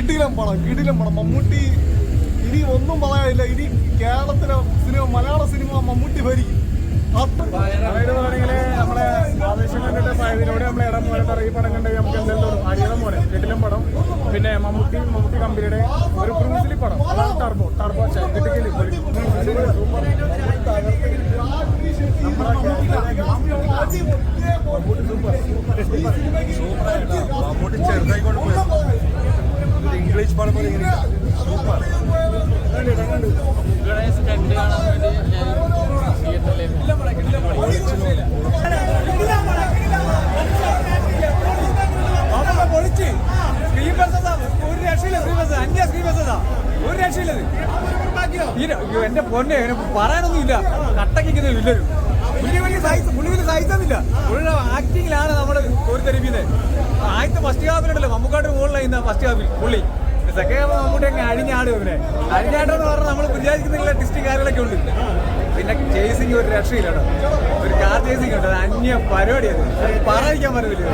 കിടിലം പടം കിടിലം പടം. മമ്മൂട്ടി ഇനി ഒന്നും പറയാനില്ല. ഇനി കേരളത്തിലെ സിനിമ മലയാള സിനിമ മമ്മൂട്ടി ഭരിക്കും. നമ്മളെ ആവേശം കണ്ടിട്ട് നമ്മളെ ഇടം പോലെ പറയും. ഈ പടം കണ്ടെങ്കിൽ നമുക്ക് എന്തെങ്കിലും തോന്നും പോലെ. കെട്ടിലും പടം. പിന്നെ മമ്മൂട്ടി മമ്മൂട്ടി കമ്പനിയുടെ ഒരു ബ്രൂസിലി പടം. അതാണ് ടർബോ ടർബോ കിട്ടിക്കൽ. മമ്മൂട്ടി ചെറുതായിക്കൊണ്ട് ഇംഗ്ലീഷ് പടം പോലെ ഇങ്ങനെ ഗണേശ് രണ്ട് കാണാൻ വേണ്ടി പൊളിച്ച് സ്ക്രീൻ ബസ്സതാ ഒരു രക്ഷയില്ല സ്ക്രീൻ ബസ് അന്യ സ്ക്രീൻ ഒരു രക്ഷയില്ലത് ഈ ര- അയ്യോ, എന്റെ പൊന്നെ ഇങ്ങനെ പറയാനൊന്നുമില്ല കട്ടക്കിക്കുന്ന വില്ലരും പുള്ളി വലിയ സൈസ് പുള്ളി വലിയ സൈസൊന്നുമില്ല പുള്ളിയുടെ ആക്ടിങ്ങിലാണ് നമ്മൾ ഒരു തെരുവിന്നത് ആദ്യത്തെ ഫസ്റ്റ് ഹാഫിലുണ്ടല്ലോ മമ്മൂക്കാട്ട് മുകളിലായി ഫസ്റ്റ് ഹാഫിൽ പുള്ളി. സെക്കൻഡ് ഹാഫ് മമ്മൂട്ടി അങ്ങ് അഴിഞ്ഞാടും ഇവനെ. അഴിഞ്ഞാട്ടെന്ന് പറഞ്ഞാൽ നമ്മൾ വിചാരിക്കുന്നില്ല ടിസ്റ്റ് കാര്യങ്ങളൊക്കെ ഉണ്ട് പിന്നെ ചേസിങ് ഒരു രക്ഷയില്ല ഒരു കാർ ചേസിങ് ഉണ്ട്. അത് അന്യ പരിപാടിയാണ് പറയാൻ പറ്റത്തില്ല